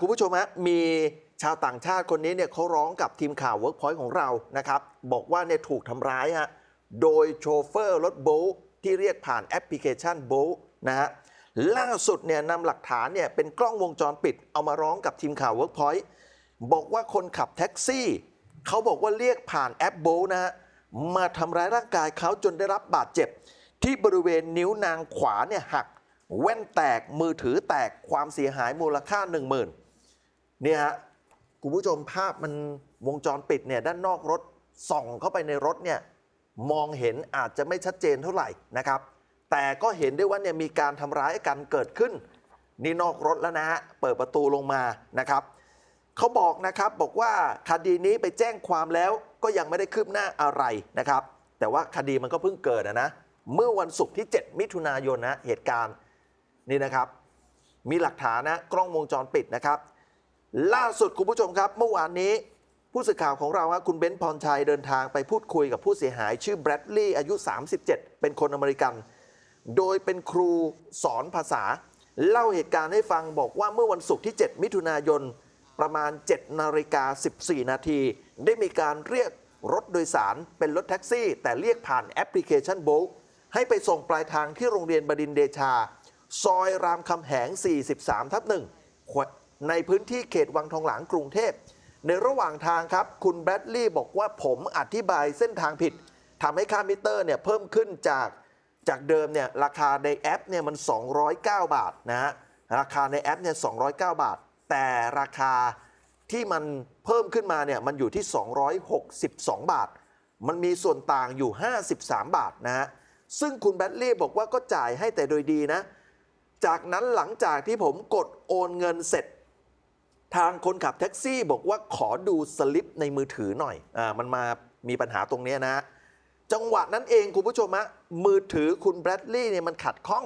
คุณผู้ชมฮะมีชาวต่างชาติคนนี้เนี่ยเขาร้องกับทีมข่าว Workpoint ของเรานะครับ บอกว่าเนี่ยถูกทำร้ายฮะโดยโชเฟอร์รถโบลที่เรียกผ่านแอปพลิเคชันโบลนะฮะล่าสุดเนี่ยนำหลักฐานเนี่ยเป็นกล้องวงจรปิดเอามาร้องกับทีมข่าว Workpoint บอกว่าคนขับแท็กซี่เขาบอกว่าเรียกผ่านแอปโบลนะฮะมาทำร้ายร่างกายเขาจนได้รับบาดเจ็บ ที่บริเวณนิ้วนางขวาเนี่ยหัก แว่นแตกมือถือแตกความเสียหายมูลค่า 1 0,000เนี่ยฮะคุณผู้ชมภาพมันวงจรปิดเนี่ยด้านนอกรถส่องเข้าไปในรถเนี่ยมองเห็นอาจจะไม่ชัดเจนเท่าไหร่นะครับ แต่ก็เห็นได้ว่าเนี่ยมีการทำร้ายกันเกิดขึ้น นี่นอกรถแล้วนะฮะเปิดประตูลงมานะครับเขาบอกนะครับบอกว่าคดีนี้ไปแจ้งความแล้วก็ยังไม่ได้คืบหน้าอะไรนะครับ แต่ว่าคดีมันก็เพิ่งเกิดอะนะเมื่อวันศุกร์ที่ 7 มิถุนายนนะเหตุการณ์ นี่นะครับ มีหลักฐานนะกล้องวงจรปิดนะครับ ล่าสุดคุณผู้ชมครับ เมื่อวานนี้ผู้สื่อข่าวของเราฮะคุณเบนซ์พรชัยเดินทางไปพูดคุยกับผู้เสียหาย ชื่อแบรดลีย์อายุ 37 เป็นคนอเมริกัน โดยเป็นครูสอนภาษา เล่าเหตุการณ์ให้ฟังบอกว่าเมื่อวันศุกร์ที่ 7 มิถุนายน ประมาณ 7 นาฬิกา 14 นาที ได้มีการเรียกรถโดยสารเป็นรถแท็กซี่ แต่เรียกผ่านแอปพลิเคชันโบลให้ไปส่งปลายทางที่โรงเรียนบดินเดชา ซอยรามคำแหง 43 ทับหนึ่งในพื้นที่เขตวังทองหลางกรุงเทพ ในระหว่างทางครับ คุณแบดลีย์บอกว่าผมอธิบายเส้นทางผิดทำให้ค่ามิเตอร์เนี่ยเพิ่มขึ้นจากจากเดิมเนี่ยราคาในแอปเนี่ยมัน 209 บาทนะฮะราคาในแอปเนี่ย209 บาท แต่ราคาที่มันเพิ่มขึ้นมาเนี่ยมันอยู่ที่ 262 บาท มันมีส่วนต่างอยู่ 53 บาทนะฮะซึ่งคุณแบดลี่บอกว่าก็จ่ายให้แต่โดยดีนะ จากนั้นหลังจากที่ผมกดโอนเงินเสร็จ ทางคนขับแท็กซี่บอกว่าขอดูสลิปในมือถือหน่อยอ่ามันมามีปัญหาตรงนี้นะ จังหวะนั้นเองคุณผู้ชมฮะมือถือคุณแบรดลี่เนี่ยมันขัดข้อง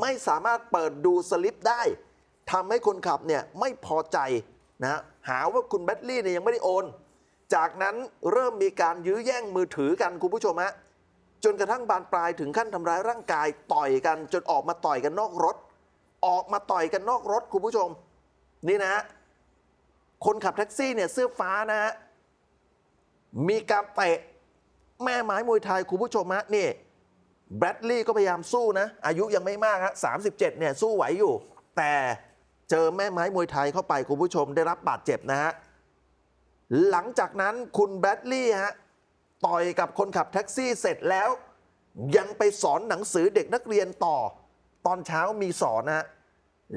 ไม่สามารถเปิดดูสลิปได้ทำให้คนขับเนี่ยไม่พอใจนะหาว่าคุณแบรดลี่เนี่ยยังไม่ได้โอน จากนั้นเริ่มมีการยื้อแย่งมือถือกันคุณผู้ชมฮะ จนกระทั่งบานปลายถึงขั้นทำร้ายร่างกายต่อยกัน จนออกมาต่อยกันนอกรถ ออกมาต่อยกันนอกรถคุณผู้ชม นี่นะ คนขับแท็กซี่เนี่ยเสื้อฟ้านะฮะมีการเตะแม่ไม้มวยไทยคุณผู้ชมฮะนี่แบรดลีย์ก็พยายามสู้นะ อายุยังไม่มากฮะสามสิบเจ็ดเนี่ยสู้ไหวอยู่ แต่เจอแม่ไม้มวยไทยเข้าไปคุณผู้ชมได้รับบาดเจ็บนะฮะหลังจากนั้นคุณแบรดลีย์ฮะ ต่อยกับคนขับแท็กซี่เสร็จแล้ว ยังไปสอนหนังสือเด็กนักเรียนต่อ ตอนเช้ามีสอนนะฮะ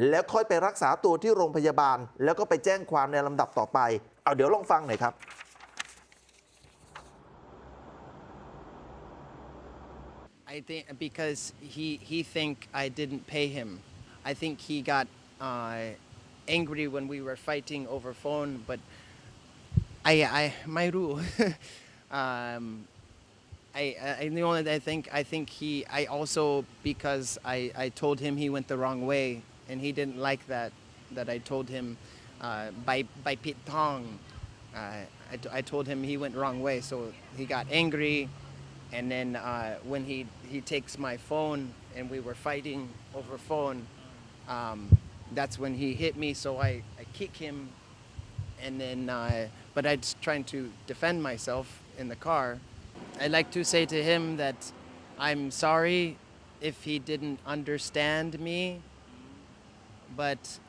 แล้วค่อยไปรักษาตัวที่โรงพยาบาล แล้วก็ไปแจ้งความในลำดับต่อไป เอาเดี๋ยวลองฟังหน่อยครับ I think because he he think I didn't pay him. I think he got uh, angry when we were fighting over phone. But I I my rule. Um, I I the only I think I think he I also because I I told him he went the wrong way and he didn't like that that I told him uh, by by Pit Tong. Uh, I, t- I told him he went wrong way, so he got angry, and then uh, when he he takes my phone and we were fighting over phone, um, that's when he hit me. So I I kick him, and then uh, but I was trying to defend myself in the car. I'd like to say to him that I'm sorry if he didn't understand me, but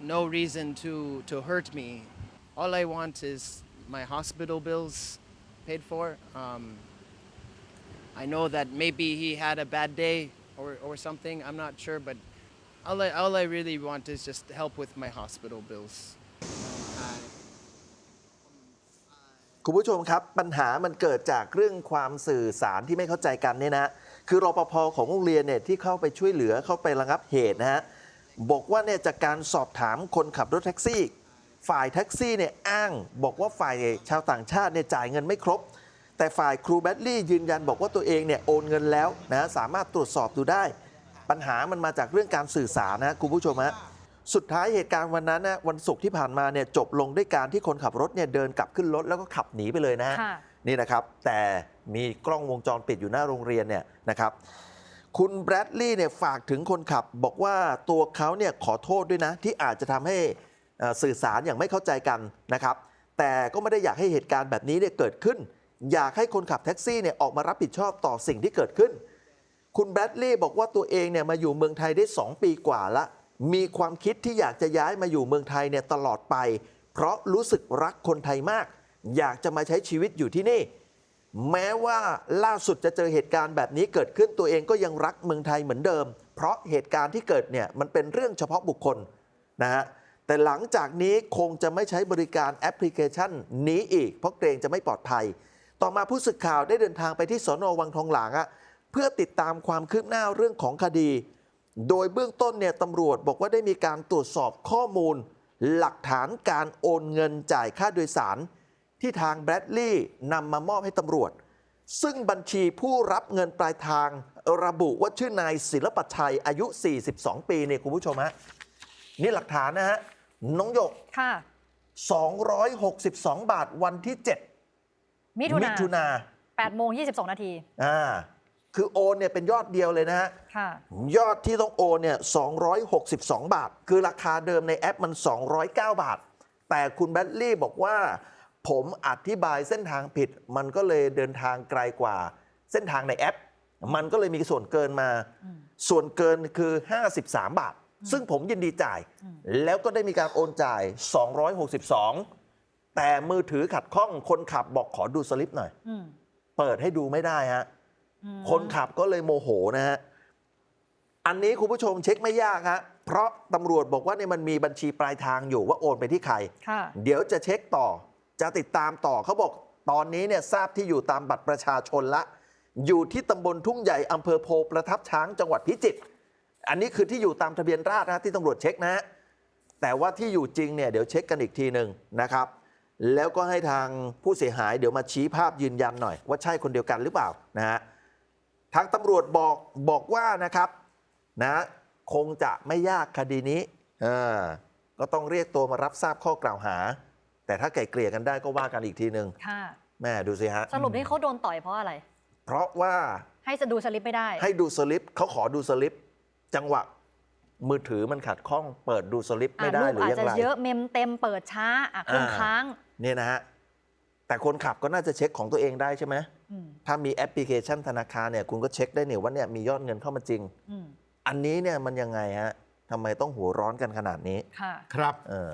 no reason to, to hurt me. All I want is my hospital bills paid for. Um, I know that maybe he had a bad day or, or something, I'm not sure, but all I, all I really want is just help with my hospital bills. คุณผู้ชมครับปัญหามันเกิดจากเรื่องความสื่อสารที่ไม่เข้าใจกันเนี่ยนะคือรปภของโรงเรียนเนี่ยที่เข้าไปช่วยเหลือเข้าไประงับเหตุนะฮะบอกว่าเนี่ยจากการสอบถามคนขับรถแท็กซี่ ฝ่ายแท็กซี่เนี่ยอ้าง บอกว่าฝ่ายชาวต่างชาติเนี่ยจ่ายเงินไม่ครบ แต่ฝ่ายครูแบดลี่ยืนยันบอกว่าตัวเองเนี่ยโอนเงินแล้วนะสามารถตรวจสอบดูได้ ปัญหามันมาจากเรื่องการสื่อสารนะคุณผู้ชมฮะ สุดท้ายเหตุการณ์วันนั้นนะวันศุกร์ที่ผ่านมาเนี่ยจบลงด้วยการที่คนขับรถเนี่ยเดินกลับขึ้นรถแล้วก็ขับหนีไปเลยนะฮะค่ะนี่นะครับ แต่มีกล้องวงจรปิดอยู่หน้าโรงเรียนเนี่ยนะครับ คุณแบรดลีย์เนี่ยฝากถึงคนขับ บอกว่าตัวเขาเนี่ยขอโทษด้วยนะ ที่อาจจะทำให้เอ่อสื่อสารอย่างไม่เข้าใจกันนะครับ แต่ก็ไม่ได้อยากให้เหตุการณ์แบบนี้เนี่ยเกิดขึ้น อยากให้คนขับแท็กซี่เนี่ยออกมารับผิดชอบต่อสิ่งที่เกิดขึ้น คุณแบรดลีย์บอกว่าตัวเองเนี่ยมาอยู่เมืองไทยได้ 2 ปีกว่าละ มีความคิดที่อยากจะย้ายมาอยู่เมืองไทยเนี่ยตลอดไป เพราะรู้สึกรักคนไทยมาก อยากจะมาใช้ชีวิตอยู่ที่นี่ แม้ว่าล่าสุดจะเจอเหตุการณ์แบบนี้เกิดขึ้นตัวเองก็ยังรักเมืองไทยเหมือนเดิม เพราะเหตุการณ์ที่เกิดเนี่ยมันเป็นเรื่องเฉพาะบุคคลนะฮะแต่หลังจากนี้คงจะไม่ใช้บริการแอปพลิเคชันนี้อีก เพราะเกรงจะไม่ปลอดภัย ต่อมาผู้สื่อข่าวได้เดินทางไปที่สอนอวังทองหลางอะเพื่อติดตามความคืบหน้าเรื่องของคดี โดยเบื้องต้นเนี่ยตำรวจบอกว่าได้มีการตรวจสอบข้อมูล หลักฐานการโอนเงินจ่ายค่าโดยสาร ที่ทางแบรดลีย์นำมามอบให้ตำรวจ ซึ่งบัญชีผู้รับเงินปลายทางระบุว่าชื่อนายศิลปชัยอายุ 42 ปีเนี่ยคุณผู้ชมฮะนี่หลักฐานนะฮะน้องหยกค่ะ262 บาทวันที่ 7 มิถุนาถุนา8โมง22 นาทีอ่า คือโอนเนี่ยเป็นยอดเดียวเลยนะฮะค่ะ ยอดที่ต้องโอนเนี่ย262 บาท คือราคาเดิมในแอปมัน 209 บาท แต่คุณแบดลี่บอกว่า ผมอธิบายเส้นทางผิด มันก็เลยเดินทางไกลกว่าเส้นทางในแอป มันก็เลยมีส่วนเกินมา ส่วนเกินคือ 53 บาท ซึ่งผมยินดีจ่าย แล้วก็ได้มีการโอนจ่าย 262 แต่มือถือขัดข้องคนขับบอกขอดูสลิปหน่อยอืมเปิดให้ดูไม่ได้ฮะอืม คนขับก็เลยโมโหนะฮะ อันนี้คุณผู้ชมเช็คไม่ยากฮะ เพราะตำรวจบอกว่าเนี่ยมันมีบัญชีปลายทางอยู่ว่าโอนไปที่ใครค่ะเดี๋ยวจะเช็คต่อ จะติดตามต่อเขาบอกตอนนี้เนี่ยทราบที่อยู่ตามบัตรประชาชนละ อยู่ที่ตำบลทุ่งใหญ่อำเภอโพประทับช้างจังหวัดพิจิตร อันนี้คือที่อยู่ตามทะเบียนราษฎร์นะที่ตำรวจเช็คนะฮะ แต่ว่าที่อยู่จริงเนี่ยเดี๋ยวเช็คกันอีกทีหนึ่งนะครับ แล้วก็ให้ทางผู้เสียหายเดี๋ยวมาชี้ภาพยืนยันหน่อย ว่าใช่คนเดียวกันหรือเปล่านะฮะ ทางตำรวจบอกบอกว่านะครับนะคงจะไม่ยากคดีนี้เออก็ต้องเรียกตัวมารับทราบข้อกล่าวหา แต่ถ้าไกลเกลี่ยกันได้ก็ว่ากันอีกทีหนึ่งค่ะแม่ดูสิฮะสรุปนี่เขาโดนต่อยเพราะอะไร เพราะว่าให้จะดูสลิปไม่ได้ ให้ดูสลิปเขาขอดูสลิป จังหวะมือถือมันขัดข้อง เปิดดูสลิปไม่ได้อะหรูรือปอาจยังจะไรเยอะเมมเต็มเปิดช้าอะเครื่องอ่าค้างเนี่ยนะฮะ แต่คนขับก็น่าจะเช็คของตัวเองได้ใช่ไหมอืมถ้ามีแอปพลิเคชันธนาคารเนี่ยคุณก็เช็คได้เนี่ยว่าเนี่ยมียอดเงินเข้ามาจริงอืมอันนี้เนี่ยมันยังไงฮะทำไมต้องหัวร้อนกันขนาดนี้ ค่ะ ครับ เออ